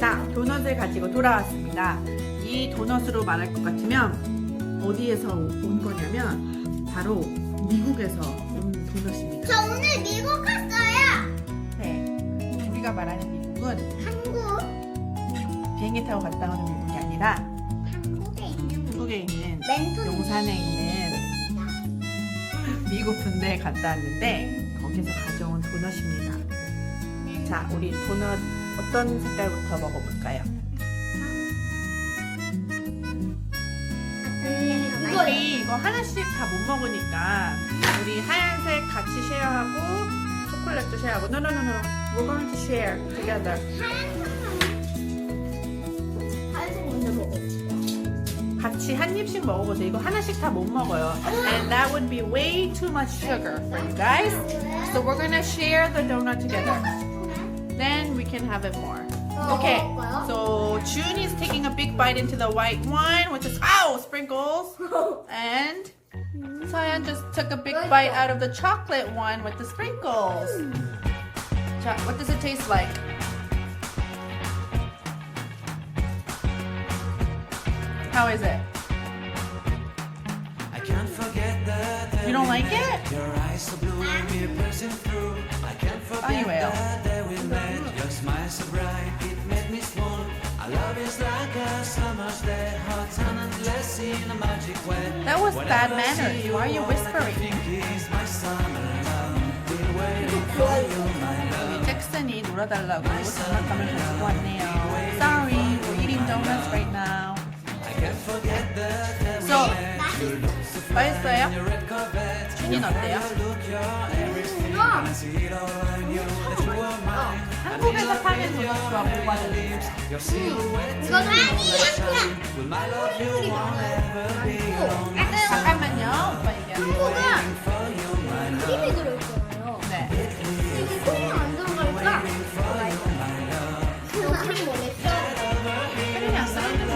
자, 도넛을 가지고 돌아왔습니다. 이 도넛으로 말할 것 같으면 어디에서 온 거냐면 바로 미국에서 온 도넛입니다. 저 오늘 미국 갔어요. 네. 우리가 말하는 미국은 한국. 비행기 타고 갔다 오는 미국이 아니라 한국에 있는 한국에 있는 멘토. 용산에 있는 미국 분대에 갔다 왔는데 거기서 가져온 도넛입니다. 자, 우리 도넛 어떤 색깔부터 먹어볼까요? 우리 이거 하나씩 다 못 먹으니까 우리 하얀색 같이 쉐어하고 초콜릿도 쉐어하고 no we're going to share together 하얀색 먼저 먹어. 같이 한 입씩 먹어보세요 이거 하나씩 다 못 먹어요 and that would be way too much sugar for you guys so we're gonna share the donut together we can have it more oh, okay so June is taking a big bite into the white one with the ow sprinkles and Cyan just took a big bite out of the chocolate one with the sprinkles. Hmm. Cho- what does it taste like? How is it? I can't forget that You don't like it? Your eyes so blue and we're passing through. I can't oh, forget Anyway. that day That was bad Whenever I see manners. you, Why are you all I can whispering? think is my summer love. Been waiting for you, my love. 우리 잭슨이 놀아달라고 장난감을 가지고 왔네요. Sorry, we're eating donuts right now. I can't forget that day we So, met. You look so fine 맛있어요? in your red Corvette. 준이는 어때요? Look, you're everything. And I see it all I knew that you were mine. 한국에서 파는 도넛과 뭐가 다른지 Your silhouette 이건 아니야. 잠깐만요. 오빠 얘기하세요. 들어있잖아요. 네. 이게 크림이 안 들어가니까 그 크림 원래 펴. 혜린이 안 사는데 뭐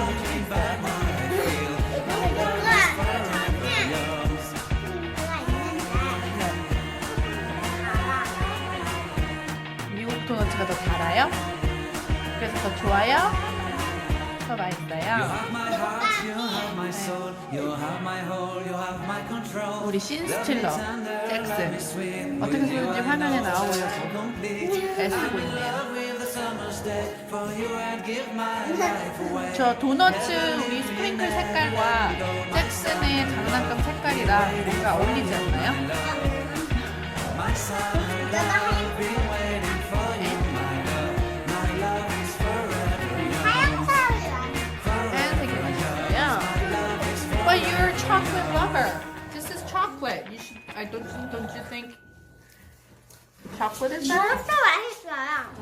미국 도넛가 더 달아요? 그래서 더 좋아요? 더 맛있어요? 우리 신스틸러 잭슨 어떻게 쓰는지 화면에 나오려고 애쓰고 있네요. 저 도너츠 우리 스프링클 색깔과 잭슨의 장난감 색깔이랑 뭔가 어울리지 않나요? Chocolate lover. This is chocolate. You should, I don't, don't you think chocolate is better?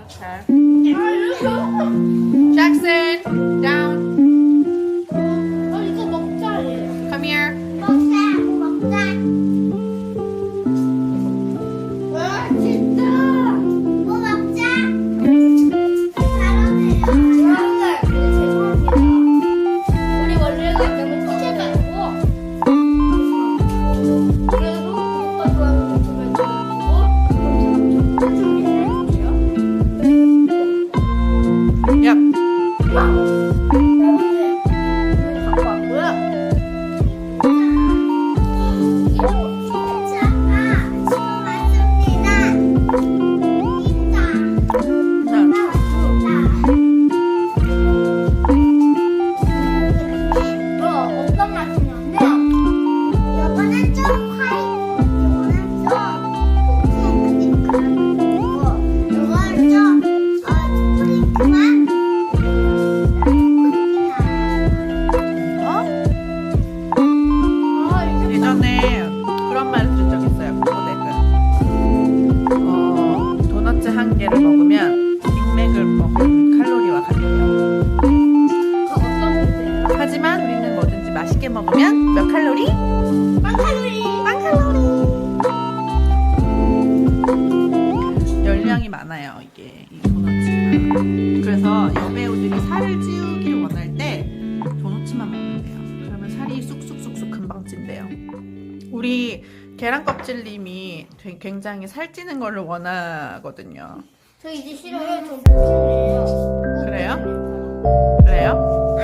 Okay. Jackson, down 열량이 많아요 이게 이 도넛가 그래서 여배우들이 살을 찌우길 원할 때 도넛만 먹는데요 그러면 살이 쑥쑥쑥쑥 금방 찐대요. 우리 계란 껍질님이 굉장히 살찌는 거를 원하거든요. 저 이제 싫어요. 저. 그래요? 그래요?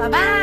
拜拜。